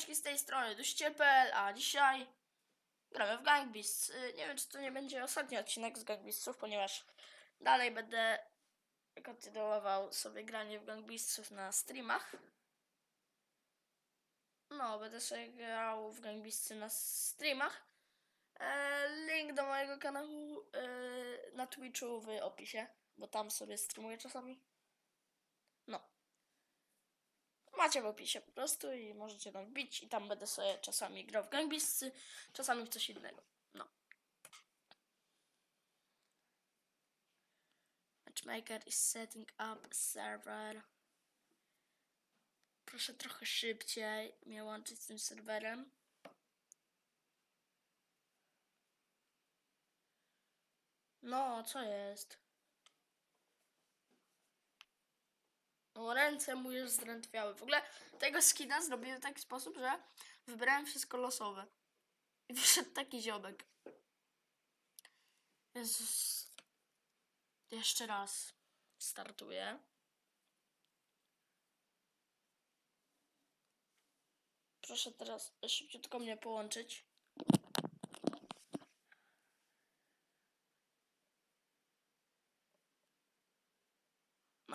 Z tej strony, duściel.pl, a dzisiaj gramy w Gang Beasts. Y, Nie wiem, czy to nie będzie ostatni odcinek z Gang Beastsów, ponieważ dalej będę kontynuował sobie granie w Gang Beastsów na streamach. No, będę sobie grał w Gang Beastsy na streamach. E, link do mojego kanału e, na Twitchu w opisie, bo tam sobie streamuję czasami. No. Macie w opisie po prostu i możecie tam wbić i tam będę sobie czasami grał w gangbiscy, czasami w coś innego. No. Matchmaker is setting up server. Proszę trochę szybciej mnie łączyć z tym serwerem. No, co jest? No, ręce mu już zdrętwiały. W ogóle tego skina zrobiłem w taki sposób, że wybrałem wszystko losowe. I wyszedł taki ziomek. Jezus. Jeszcze raz startuję. Proszę teraz szybciutko mnie połączyć.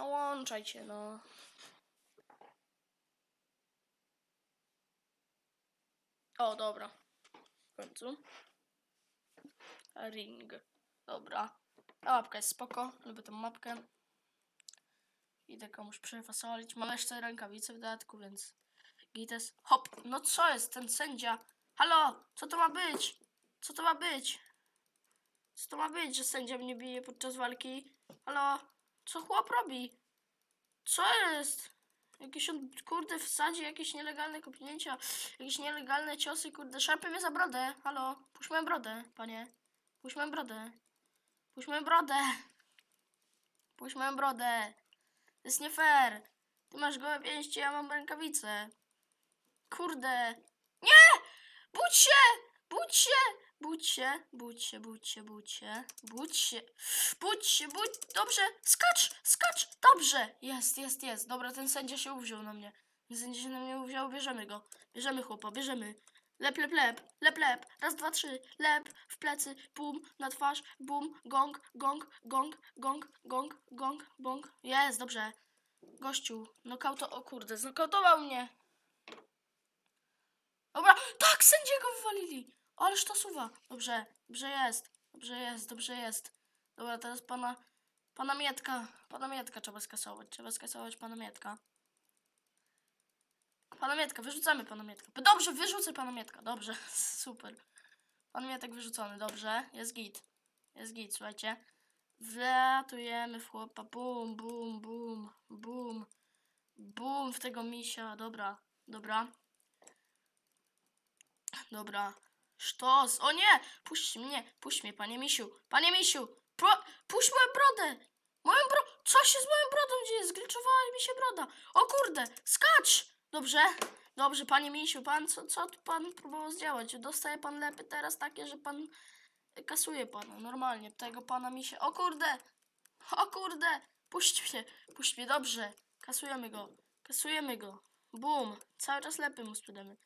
No się, no. O, dobra. W końcu. Ring. Dobra. Ta mapka jest spoko. Lubię tą mapkę. Idę komuś przefasolić. Mam jeszcze rękawice w dodatku, więc gites. Hop! No co jest ten sędzia? Halo! Co to ma być? Co to ma być? Co to ma być, że sędzia mnie bije podczas walki? Halo? Co chłop robi? Co jest? Jakieś on, kurde, wsadzi jakieś nielegalne kopnięcia, jakieś nielegalne ciosy, kurde, szarpie mnie za brodę. Halo, puść moją brodę, panie. Puść moją brodę. Puść moją brodę. Puść moją brodę. To jest nie fair. Ty masz gołe pięści, ja mam rękawice. Kurde. Nie! Budź się! Budź się! Budź się, budź się, budź się, budź się, budź się, budź się, budź, dobrze, skacz, skacz, dobrze, jest, jest, jest, dobra, ten sędzia się uwziął na mnie, ten sędzia się na mnie uwziął, bierzemy go, bierzemy chłopa, bierzemy, lep, lep, lep, lep, lep, raz, dwa, trzy, lep, w plecy, bum, na twarz, bum, gong, gong, gong, gong, gong, gong, gong, jest, dobrze, gościu, nokauto, o kurde, znokautował mnie, dobra, tak, sędziego wywalili, Ależ to suwa. Dobrze, dobrze jest. Dobrze jest, dobrze jest. Dobra, teraz pana. Pana Mietka. Pana Mietka trzeba skasować. Trzeba skasować pana Mietka. Pana Mietka, wyrzucamy pana Mietka. Dobrze, wyrzucę pana Mietka. Dobrze, super. Pan Mietek wyrzucony, dobrze. Jest git. Jest git, słuchajcie. Wlatujemy w chłopa. Bum, bum, bum, bum. Bum w tego misia. Dobra, dobra. Dobra. Sztos! O nie! Puść mnie! Puść mnie, panie misiu! Panie misiu! Pro, puść moją brodę! Moją bro... Co się z moją brodą dzieje? Zgliczowała mi się broda! O kurde! Skacz! Dobrze? Dobrze, panie misiu, pan, co, co tu pan próbował zdziałać? Dostaje pan lepy teraz takie, że pan kasuje pana, normalnie, tego pana misia. O kurde! O kurde! Puść mnie, puść mnie, dobrze. Kasujemy go, kasujemy go. Bum! Cały czas lepy mu sprzedamy.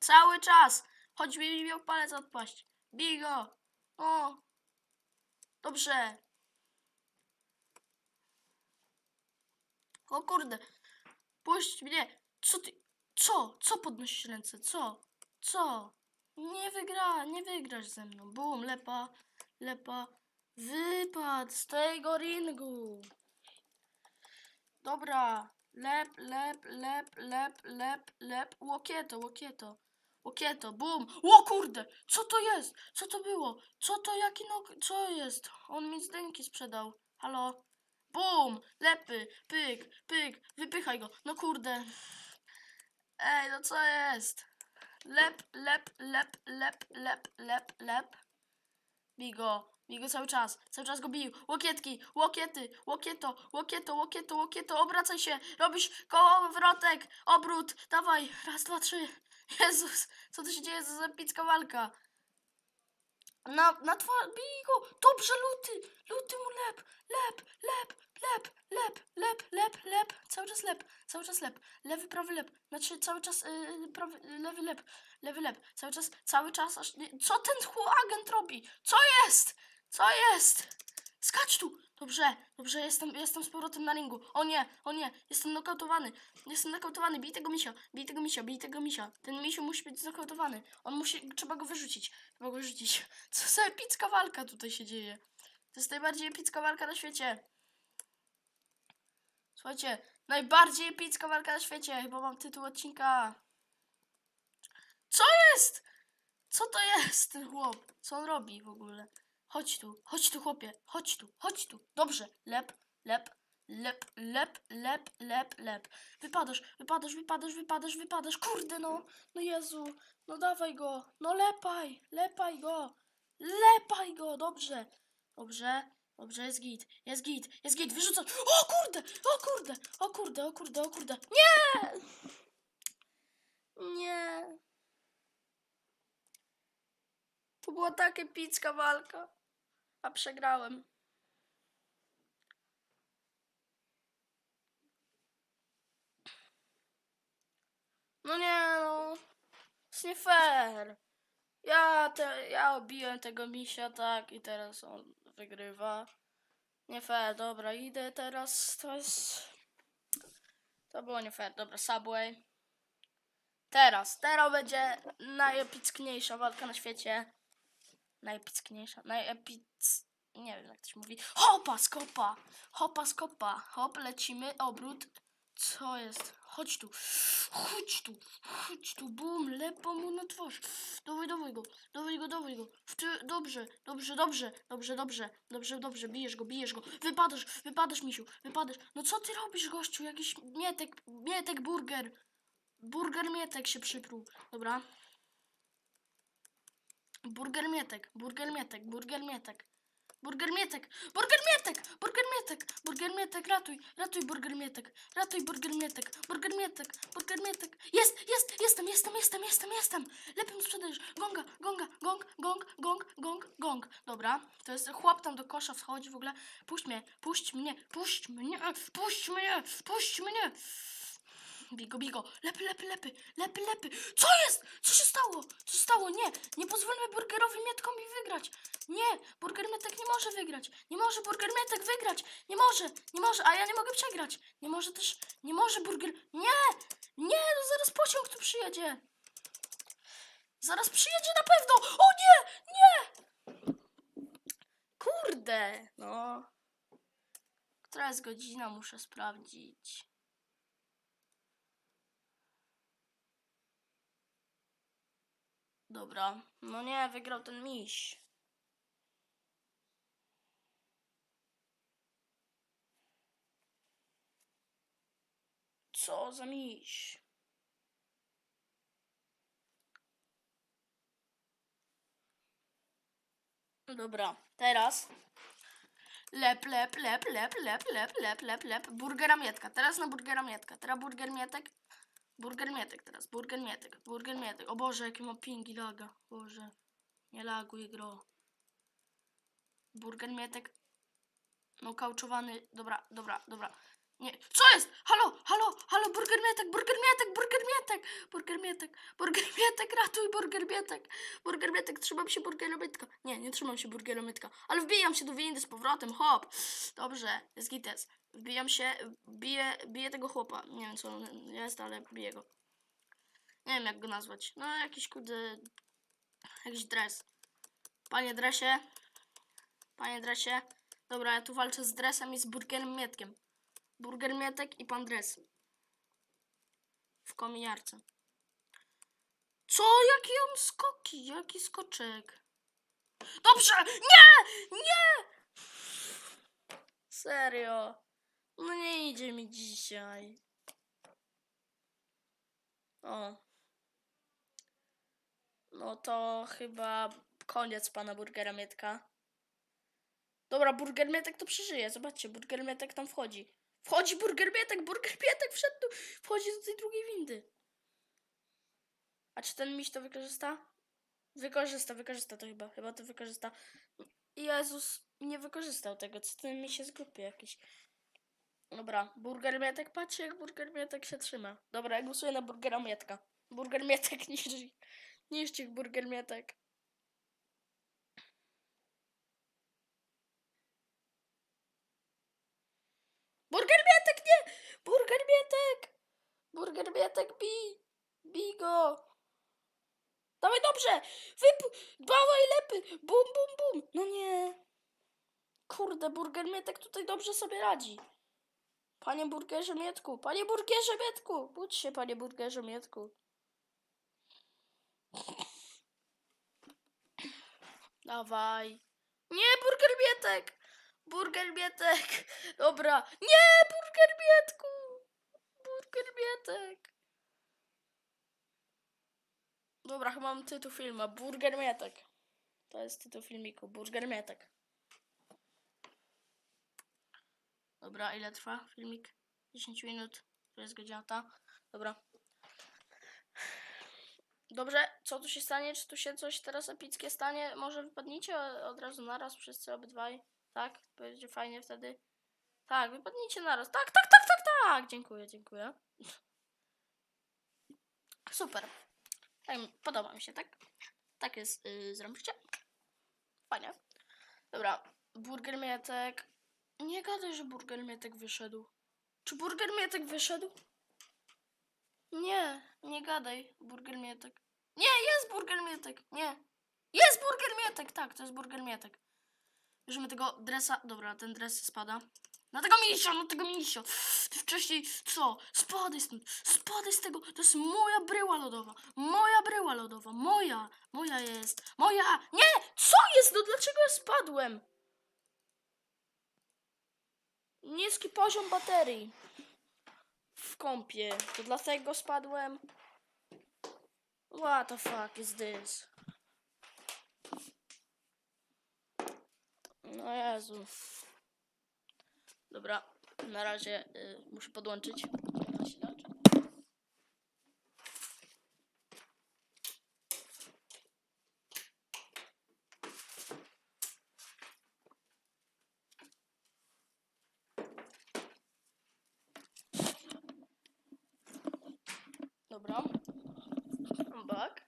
Cały czas! Choć mi miał palec odpaść. Bij go! O! Dobrze! O kurde! Puść mnie! Co ty? Co? Co podnosisz ręce? Co? Co? Nie wygra, nie wygrasz ze mną. Bum, lepa, lepa. Wypad z tego ringu. Dobra. Lep, lep, lep, lep, lep, lep. Łokieto, łokieto. Łokieto, bum! O kurde! Co to jest? Co to było? Co to, jaki no... Co jest? On mi zdynki sprzedał. Halo? Bum! Lepy, pyk, pyk, wypychaj go. No kurde. Ej, no co jest? Lep, lep, lep, lep, lep, lep, lep. Bij go, bij go cały czas, cały czas go bił. Łokietki, łokiety, łokieto, łokieto, łokieto, łokieto, obracaj się, robisz kołowrotek, obrót, dawaj, raz, dwa, trzy. Jezus, co tu się dzieje za epicka walka? Na, na twa... Bij go! Dobrze, luty! Luty mu lep! Lep, lep, lep, lep, lep, lep, lep. Cały czas lep, cały czas lep. Lewy, prawy lep. Znaczy cały czas yy, prawy, lewy lep, lewy lep. Cały czas, cały czas aż... Co ten agent robi? Co jest? Co jest? Skacz tu! Dobrze, dobrze, jestem, jestem z powrotem na ringu. O nie, o nie, jestem nokautowany. Jestem nokautowany, bij tego misia, bij tego misia, bij tego misia. Ten misiu musi być znokautowany. On musi, trzeba go wyrzucić, trzeba go wyrzucić. Co za epicka walka tutaj się dzieje. To jest najbardziej epicka walka na świecie. Słuchajcie, najbardziej epicka walka na świecie. Chyba mam tytuł odcinka. Co jest? Co to jest ten chłop? Co on robi w ogóle? Chodź tu, chodź tu chłopie, chodź tu, chodź tu. Dobrze, lep, lep, lep, lep, lep, lep, lep. Wypadasz, wypadasz, wypadasz, wypadasz, wypadasz. Kurde no, no Jezu, no dawaj go, no lepaj, lepaj go, lepaj go, dobrze, dobrze, dobrze, jest git, jest git, jest git, wyrzucam. O kurde, o kurde, o kurde, o kurde, o kurde. Nie! Nie. To była tak epicka walka, a przegrałem. No nie no, jest nie fair. Ja, te, ja obiłem tego misia tak i teraz on wygrywa. Nie fair, dobra, idę teraz, to jest... To było nie fair, dobra, Subway. Teraz, teraz będzie najepickniejsza walka na świecie. Najepickniejsza, najepic... Nie wiem jak to się mówi. Hopa, skopa! Hopa, skopa! Hop, lecimy, obrót. Co jest? Chodź tu, chodź tu, chodź tu, bum, lepo mu na twarz. Dawaj, dawaj go, dawaj go, dawaj go. W ty, dobrze, dobrze, dobrze, dobrze, dobrze, dobrze, dobrze, bijesz go, bijesz go. Wypadasz, wypadasz, misiu, wypadasz. No co ty robisz, gościu? Jakiś mietek, mietek burger. Burger mietek się przypruł. Dobra. Burger mietek, burger mietek, burger mietek. Burger mietek, burger mietek, burger mietek, burger mietek, ratuj, ratuj burger mietek, ratuj burger mietek, burger mietek, burger mietek. Jest, jest, jestem, jestem, jestem, jestem, jestem. Lepiej sprzedajesz. Gonga, gonga, gong, gong, gong, gong, gong. Dobra, to jest chłop tam do kosza wchodzi w ogóle. Puść mnie, puść mnie, puść mnie, puść mnie, puść mnie. Bigo, bigo, lepy, lepy, lepy, lepy, lepy. Co jest? Co się stało? Co stało? Nie, nie pozwólmy burgerowi mietkowi wygrać. Nie, burger mietek nie może wygrać. Nie może burger mietek wygrać. Nie może, nie może, a ja nie mogę przegrać. Nie może też, nie może burger. Nie, nie, no zaraz pociąg tu przyjedzie. Zaraz przyjedzie na pewno. O nie, nie. Kurde, no. Która jest godzina? Muszę sprawdzić. Dobra. No nie, wygrał ten miś. Co za miś? Dobra, teraz. Lep, lep, lep, lep, lep, lep, lep, lep, lep. Burgera mietka. Teraz na burgera mietka. Teraz burger mietek. Burger mietek teraz. Burger mietek. Burger mietek. O Boże, jakie ma pingi laga. Boże. Nie laguj gro. Burger mietek. No kauczowany. Dobra, dobra, dobra. Nie. Co jest? Halo, halo, halo, burger mietek, burger mietek, burger mietek, burger mietek, burger mietek, ratuj burger mietek, burger mietek, trzymam się burgera mietka. Nie, nie trzymam się burgera mietka, ale wbijam się do windy z powrotem, hop. Dobrze, jest gites. Wbijam się, biję, biję tego chłopa. Nie wiem co on jest, ale biję go. Nie wiem jak go nazwać. No jakiś kurde, jakiś dres. Panie dresie, panie dresie. Dobra, ja tu walczę z dresem i z burgerem mietkiem. Burger Mietek i pan Dres. W kominiarce. Co? Jakie on skoki? Jaki skoczek? Dobrze! Nie! Nie! Serio. No nie idzie mi dzisiaj. O. No to chyba koniec pana Burgera Mietka. Dobra, Burger Mietek to przeżyje. Zobaczcie, Burger Mietek tam wchodzi. Wchodzi Burger Mietek, Burger Mietek wszedł. Wchodzi do tej drugiej windy. A czy ten miś to wykorzysta? Wykorzysta, wykorzysta to chyba. Chyba to wykorzysta. Jezus, nie wykorzystał tego. Co ten miś jest głupie jakiś. Dobra, burger mietek, patrzcie jak burger mietek się trzyma. Dobra, ja głosuję na burgera mietka. Burger mietek niszczy, niszczy burger mietek. Burger mietek, nie! Burger mietek! Burger mietek, bij! Bij go! Dawaj dobrze! Wyp... Dawaj lepy! Bum, bum, bum! No nie! Kurde, burger mietek tutaj dobrze sobie radzi. Panie burgerze Mietku, panie burgerze Mietku, budź się, panie burgerze Mietku. Dawaj. Nie, burger Mietek! Burger Mietek! Dobra. Nie, burger Mietku! Burger Mietek! Dobra, chyba mam tytuł filmu. Burger Mietek. To jest tytuł filmiku. Burger Mietek. Dobra, ile trwa filmik? 10 minut. To jest godzina ta. Dobra. Dobrze, co tu się stanie? Czy tu się coś teraz epickie stanie? Może wypadnijcie o- od razu naraz wszyscy obydwaj? Tak? Będzie fajnie wtedy. Tak, wypadnijcie naraz. Tak, tak, tak, tak, tak! Dziękuję, dziękuję. Super. Tak, podoba mi się, tak? Tak jest, yy, zrobicie? Fajnie. Dobra, burger mietek. Nie gadaj, że burger mietek wyszedł. Czy burger mietek wyszedł? Nie, nie gadaj, burger mietek. Nie, jest burger mietek, nie. Jest burger mietek, tak, to jest burger mietek. Bierzemy tego dresa, dobra, ten dres spada. Na tego misio, na tego misio. Ty wcześniej, co? Spadaj stąd, spadaj z tego. To jest moja bryła lodowa, moja bryła lodowa, moja, moja jest, moja. Nie, co jest, no dlaczego ja spadłem? Niski poziom baterii w kąpie. To dlatego spadłem. What the fuck is this? No Jezu. Dobra, na razie y, muszę podłączyć. Dobra. I'm back.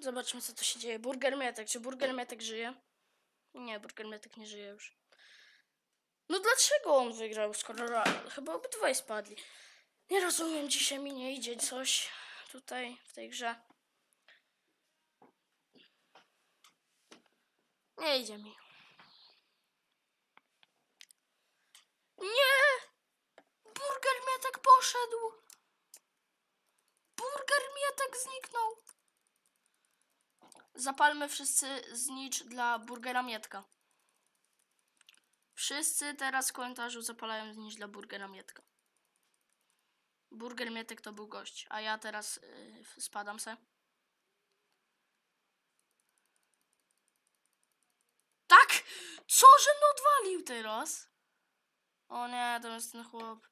Zobaczmy, co tu się dzieje. Burger Mietek. Czy Burger Mietek żyje? Nie, Burger Mietek nie żyje już. No dlaczego on wygrał, skoro chyba obydwaj spadli? Nie rozumiem, dzisiaj mi nie idzie coś tutaj w tej grze. Nie idzie mi. Nie! Burger Mietek poszedł! Burger Mietek zniknął! Zapalmy wszyscy znicz dla Burgera Mietka. Wszyscy teraz w komentarzu zapalają znicz dla Burgera Mietka. Burger Mietek to był gość, a ja teraz yy, spadam se. Tak! Co, że mnie odwalił teraz? O nie, to jest ten chłop.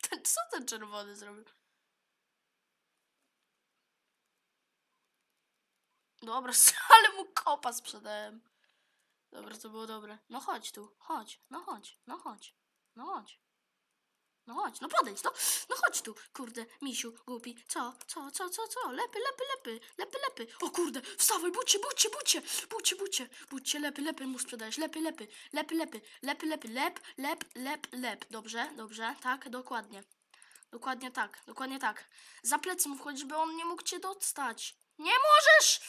Ten, co ten czerwony zrobił? Dobra, ale mu kopa sprzedałem. Dobra, to było dobre. No chodź tu, chodź, no chodź, no chodź, no chodź. No chodź, no podejdź, no, no chodź tu, kurde, misiu, głupi, co, co, co, co, co, lepy, lepy, lepy, lepy, lepy, o kurde, wstawaj, budźcie, budźcie, budźcie, budźcie, budźcie, budźcie, lepy, lepy mu sprzedajesz, lepy, lepy, lepy, lepy, lepy, lepy, lep, lep, lep, lep, dobrze, dobrze, tak, dokładnie, dokładnie tak, dokładnie tak, za plecy mu wchodź, żeby on nie mógł cię dostać, nie możesz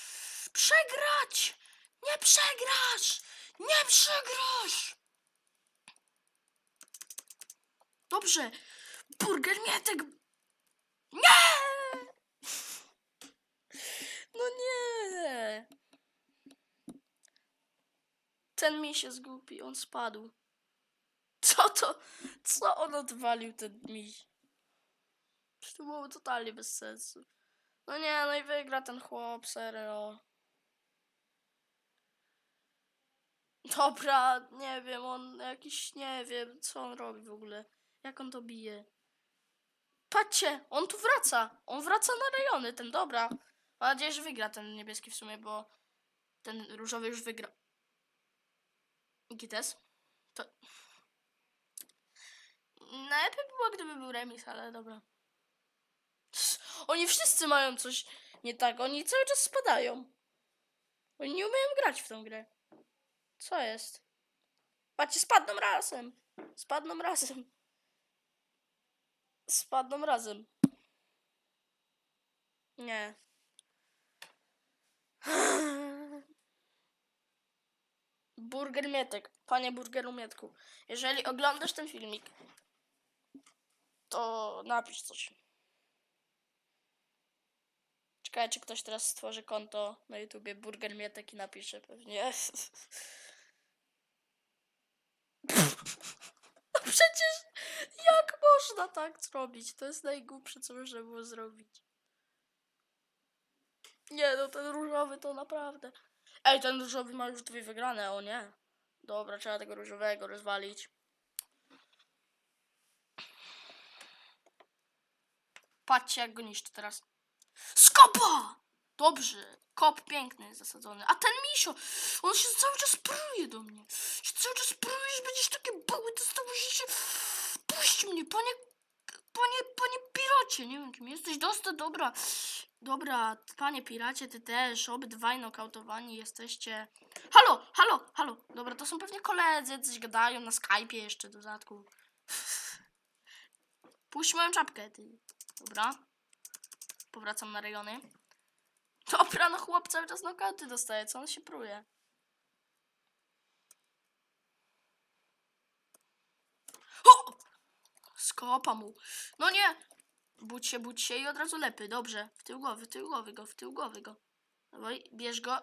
przegrać, nie przegrasz, nie przegrasz. Dobrze. Burger Mietek. Nie! No nie. Ten mi się zgubi, on spadł. Co to? Co on odwalił ten miś? To było totalnie bez sensu. No nie, no i wygra ten chłop, serio. Dobra, nie wiem, on jakiś, nie wiem, co on robi w ogóle. Jak on to bije? Patrzcie, on tu wraca. On wraca na rejony, ten dobra. Mam nadzieję, że wygra ten niebieski w sumie, bo ten różowy już wygrał. Gites? Najlepiej by było, gdyby był remis, ale dobra. Oni wszyscy mają coś nie tak. Oni cały czas spadają. Oni nie umieją grać w tą grę. Co jest? Patrzcie, spadną razem. Spadną razem. Spadną razem. Nie. Burger Mietek. Panie Burgeru Mietku. Jeżeli oglądasz ten filmik, to napisz coś. Czekaj, czy ktoś teraz stworzy konto na YouTubie Burger Mietek i napisze pewnie. No przecież jak można tak zrobić? To jest najgłupsze, co można było zrobić. Nie, no ten różowy to naprawdę. Ej, ten różowy ma już dwie wygrane, o nie. Dobra, trzeba tego różowego rozwalić. Patrzcie, jak go niszczy teraz. Skopa! Dobrze. Kop piękny, zasadzony. A ten misio, on się cały czas pruje do mnie. Się cały czas prujesz, będziesz takie buły dostałeś się. Puść mnie, panie, panie, panie piracie. Nie wiem, kim jesteś. Dosta, dobra. Dobra, panie piracie, ty też. Obydwaj nokautowani jesteście. Halo, halo, halo. Dobra, to są pewnie koledzy, coś gadają na Skype'ie jeszcze w dodatku. Puść moją czapkę, ty. Dobra. Powracam na rejony. Dobra, no chłop cały czas nokauty dostaje, co on się pruje? O! Skopa mu. No nie! Budź się, budź się i od razu lepy. Dobrze. W tył głowy, w tył głowy go, w tył głowy go. Dawaj, bierz go.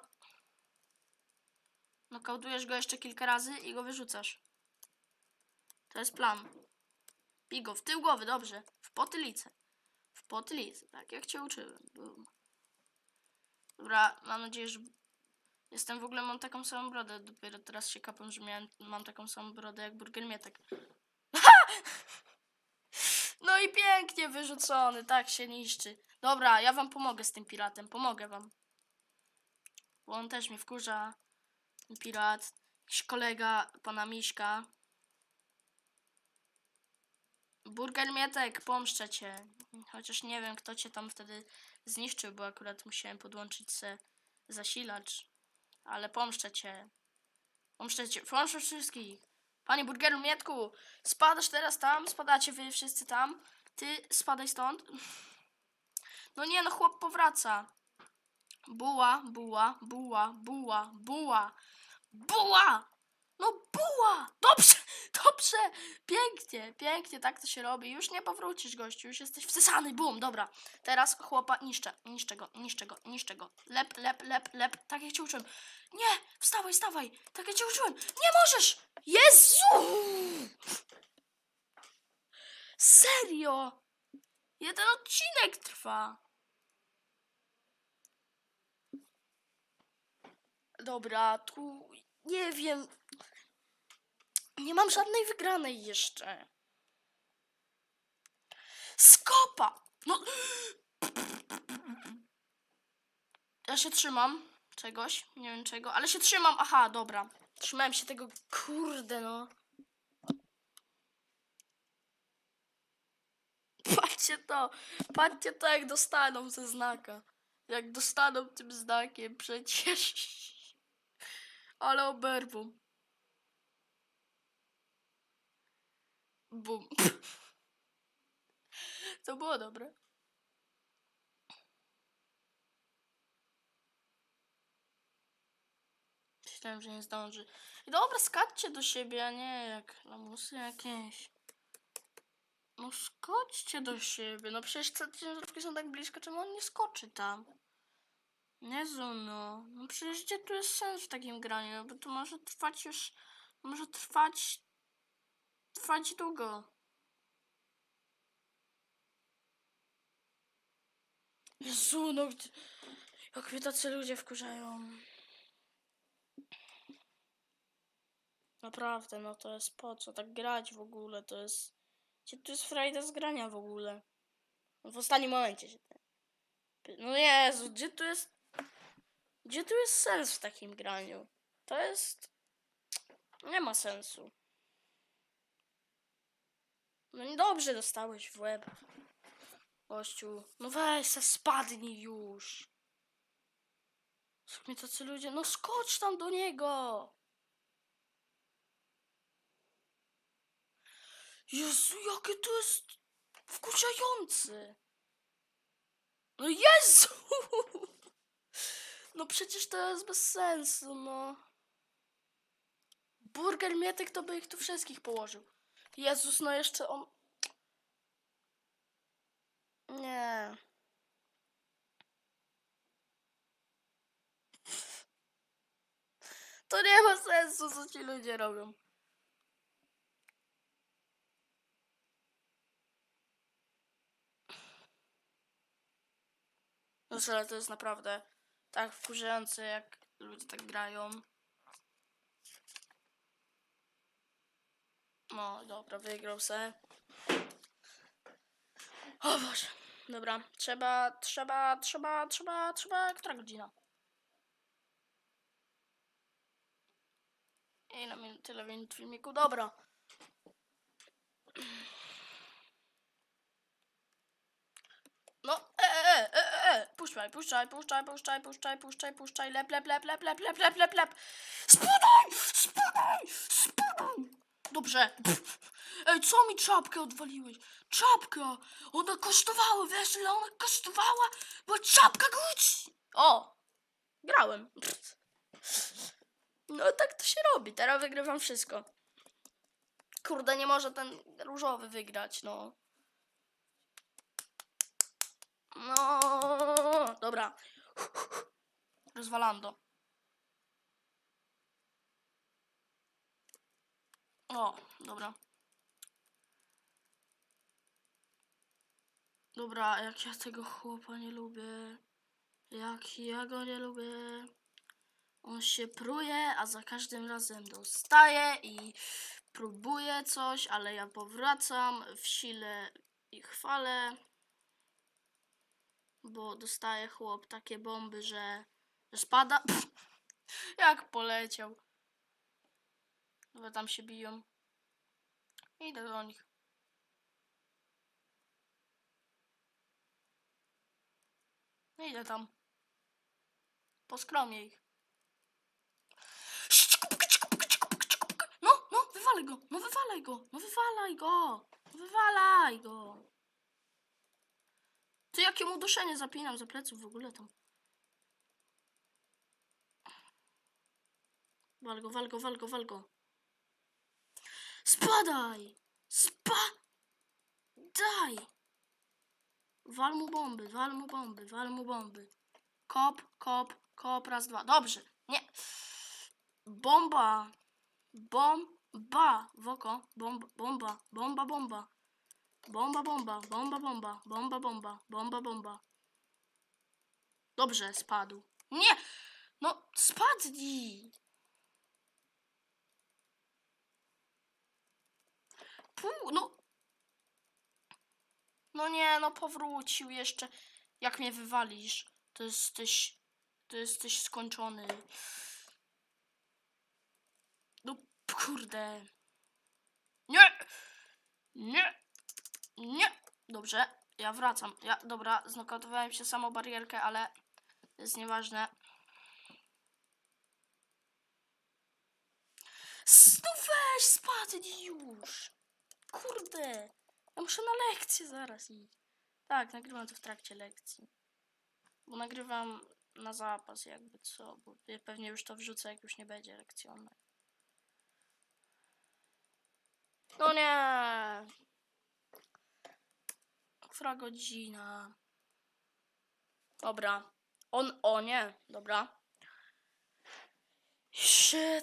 Nokautujesz go jeszcze kilka razy i go wyrzucasz. To jest plan. Bij go w tył głowy, dobrze. W potylicę. W potylicę, tak jak cię uczyłem. Boom. Dobra, mam nadzieję, że... Jestem w ogóle, mam taką samą brodę. Dopiero teraz się kapłem, że miałem, mam taką samą brodę jak Burger Mietek. No i pięknie wyrzucony, tak się niszczy. Dobra, ja wam pomogę z tym piratem, pomogę wam. Bo on też mnie wkurza. Pirat, jakiś kolega pana Miśka. Burger Mietek, pomszczę cię. Chociaż nie wiem, kto cię tam wtedy zniszczył, bo akurat musiałem podłączyć se zasilacz. Ale pomszczę cię. Pomszczę cię, pomszczę wszystkich. Panie Burgeru Mietku, spadasz teraz tam, spadacie wy wszyscy tam. Ty spadaj stąd. No nie, no chłop powraca. Buła, buła, buła, buła, buła. Buła! No buła! Dobrze, dobrze! Pięknie, pięknie, tak to się robi. Już nie powrócisz, gościu, już jesteś wsysany, bum, dobra. Teraz chłopa niszczę, niszczę go, niszczę go, niszczę go. Lep, lep, lep, lep, tak jak cię uczyłem. Nie, wstawaj, wstawaj, tak jak cię uczyłem. Nie możesz! Jezu! Serio? Jeden odcinek trwa. Dobra, tu nie wiem. Nie mam żadnej wygranej jeszcze. Skopa! No. Ja się trzymam czegoś, nie wiem czego, ale się trzymam. Aha, dobra. Trzymałem się tego, kurde no. Patrzcie to, patrzcie to jak dostaną ze znaka. Jak dostaną tym znakiem przecież. Ale oberwą. Bum. To było dobre. Myślałem, że nie zdąży. Dobra, skaczcie do siebie, a nie jak lamusy jakieś. No skoczcie do siebie. No przecież te ciężarówki są tak blisko, czemu on nie skoczy tam? Jezu, no. No przecież gdzie tu jest sens w takim graniu? No Bo to może trwać już... Może trwać... Trwać długo. Jezu, no... Jak mnie tacy ludzie wkurzają. Naprawdę, no to jest po co tak grać w ogóle, to jest... Tu jest frajda z grania w ogóle? No w ostatnim momencie się... No Jezu, gdzie tu jest... Gdzie tu jest sens w takim graniu? To jest... Nie ma sensu. No niedobrze dostałeś w łeb. Gościu, no weź se spadnij już. Są mnie tacy ludzie, no skocz tam do niego. Jezu, jakie to jest wkurzające. No Jezu! No przecież to jest bez sensu, no. Burger Mietek to by ich tu wszystkich położył. Jezus, no jeszcze on... Nie. To nie ma sensu, co ci ludzie robią. No ale to jest naprawdę tak wkurzające, jak ludzie tak grają. No, dobra, wygrał se. O Boże. Dobra, trzeba, trzeba, trzeba, trzeba, trzeba, która godzina? Ile minut, tyle minut filmiku, dobra. No, e, e, e, e, e, puszczaj, puszczaj, puszczaj, puszczaj, puszczaj, puszczaj, puszczaj, lep, lep, lep, lep, lep, lep, lep, lep, lep. Spadaj, spadaj, spadaj. Dobrze. Pff. Ej, co mi czapkę odwaliłeś? Czapka! Ona kosztowała, wiesz ile ona kosztowała? Była czapka Gucci! O! Grałem. No tak to się robi, teraz wygrywam wszystko. Kurde, nie może ten różowy wygrać, no. No, dobra. Rozwalando. O, dobra. Dobra, jak ja tego chłopa nie lubię. Jak ja go nie lubię. On się pruje, a za każdym razem dostaje i próbuje coś, ale ja powracam w sile i chwalę. Bo dostaje chłop takie bomby, że, spada. jak poleciał. Dobra, tam się biją. Idę do nich. Idę tam. Poskromię ich. No, no, wywalaj go, no wywalaj go, no wywalaj go, no wywalaj go. Ty jakie mu duszenie zapinam za pleców w ogóle tam. Wal go, wal go, Spadaj! Spadaj! Wal mu bomby, wal mu bomby, wal mu bomby. Kop, kop, kop, raz, dwa. Dobrze, nie. Bomba. Bomba. W oko. Bomba, bomba, bomba, bomba. Bomba, bomba, bomba, bomba, bomba, bomba, bomba, bomba. Dobrze, spadł. Nie! No, spadnij! Pół, no. No nie, no powrócił jeszcze. Jak mnie wywalisz, to jesteś, to jesteś skończony. No kurde. Nie! Nie! Nie! Dobrze, ja wracam. Ja, dobra, znokautowałem się samą barierkę, ale jest nieważne. No weź, spadnij już! Kurde! Ja muszę na lekcję zaraz iść. Tak, nagrywam to w trakcie lekcji. Bo nagrywam na zapas jakby co, bo ja pewnie już to wrzucę, jak już nie będzie lekcjonek. No nie! Która godzina? Dobra. On, o nie, dobra.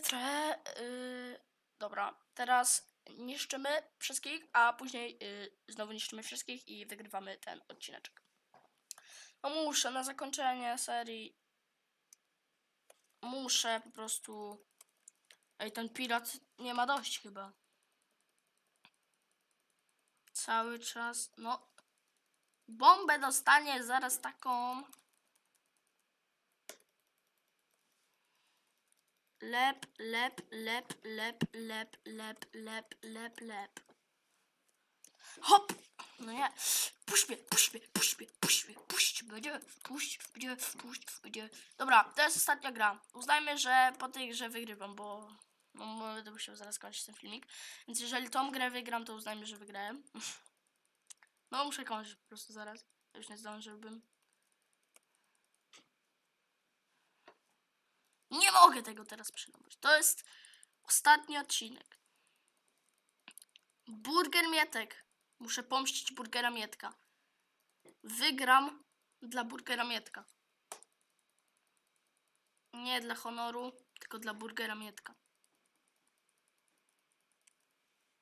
Trochę. Yy, dobra, teraz niszczymy wszystkich, a później yy, znowu niszczymy wszystkich i wygrywamy ten odcineczek. No muszę na zakończenie serii. Muszę po prostu. Ej, ten pirat nie ma dość chyba. Cały czas. No. Bombę dostanie zaraz taką. Lep, lep, lep, lep, lep, lep, lep, lep, lep. Hop! No nie. Puść mnie, puść mnie, puść mnie, puść mnie, puść mnie, puść mnie, puść mnie. Dobra, to jest ostatnia gra. Uznajmy, że po tej grze wygrywam, bo no, będę musiał zaraz kończyć ten filmik. Więc jeżeli tą grę wygram, to uznajmy, że wygrałem. No muszę kończyć po prostu zaraz. Już nie zdążyłbym. Nie mogę tego teraz przenować. To jest ostatni odcinek. Burger Mietek. Muszę pomścić Burgera Mietka. Wygram dla Burgera Mietka. Nie dla honoru, tylko dla Burgera Mietka.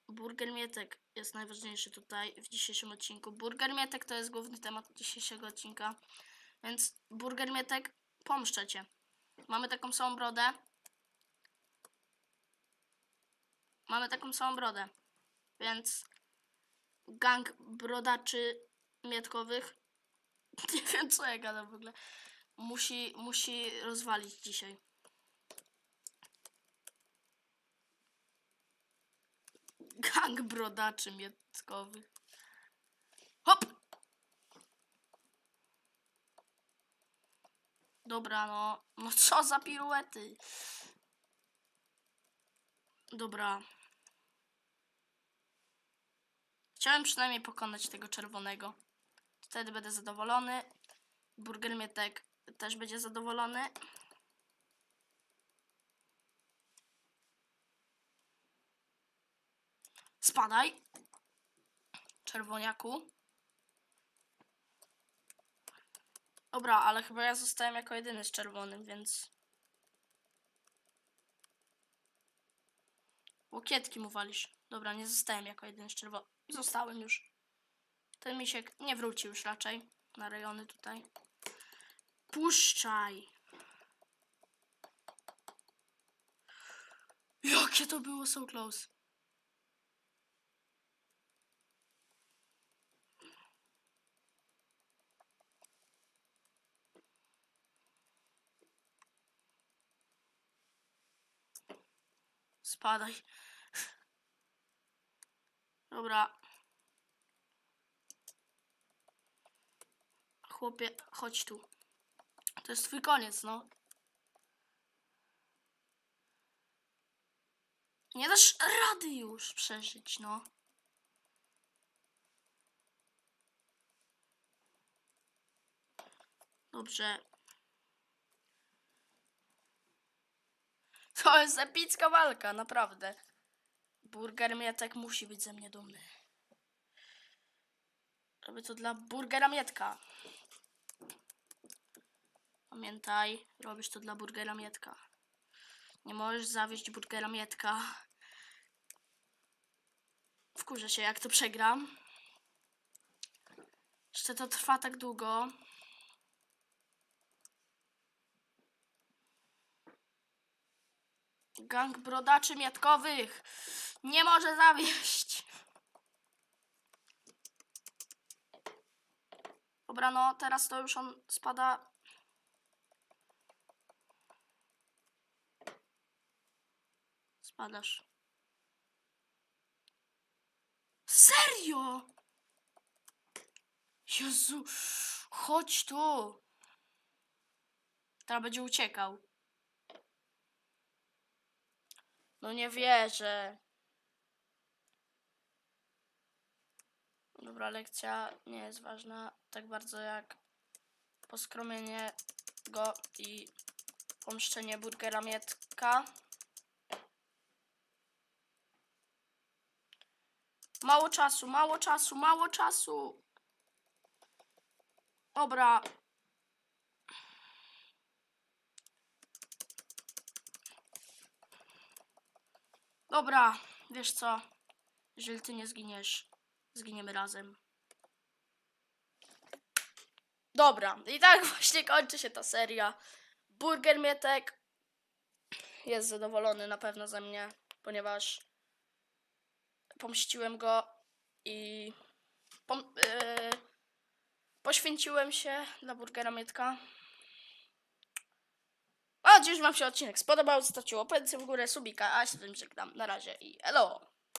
Burger Mietek jest najważniejszy tutaj w dzisiejszym odcinku. Burger Mietek to jest główny temat dzisiejszego odcinka. Więc Burger Mietek, pomszczę cię. Mamy taką samą brodę. Mamy taką samą brodę. Więc gang brodaczy mietkowych. Nie wiem co ja gadam w ogóle. Musi, musi rozwalić dzisiaj. Gang brodaczy mietkowych. Hop! Dobra, no. No co za piruety. Dobra. Chciałem przynajmniej pokonać tego czerwonego. Wtedy będę zadowolony. Burger Mietek też będzie zadowolony. Spadaj. Czerwoniaku. Dobra, ale chyba ja zostałem jako jedyny z czerwonym, więc... Łokietki mu walisz. Dobra, nie zostałem jako jedyny z czerwonym. Zostałem już. Ten misiek nie wróci już raczej na rejony tutaj. Puszczaj. Jakie to było so close. Spadaj. Dobra. Chłopie, chodź tu. To jest twój koniec, no. Nie dasz rady już przeżyć, no. Dobrze. To jest epicka walka, naprawdę. Burger Mietek musi być ze mnie dumny. Robię to dla Burgera Mietka. Pamiętaj, robisz to dla Burgera Mietka. Nie możesz zawieść Burgera Mietka. Wkurzę się, jak to przegram. Jeszcze to trwa tak długo. Gang brodaczy miatkowych nie może zawieść. Dobra, no teraz to już on spada. Spadasz. Serio? Jezu, chodź tu. Teraz będzie uciekał. No nie wierzę. Dobra, lekcja nie jest ważna tak bardzo jak poskromienie go i pomszczenie burgera Mietka. Mało czasu, mało czasu, mało czasu. Dobra. Dobra, wiesz co? Jeżeli ty nie zginiesz, zginiemy razem. Dobra, i tak właśnie kończy się ta seria. Burger Mietek jest zadowolony na pewno ze mnie, ponieważ pomściłem go i pom- yy, poświęciłem się dla Burgera Mietka. Nadzieję, że Wam się odcinek spodobał. Zostawcie łapędzy w górę, subika, a się z tym żegnam. Na razie i elo!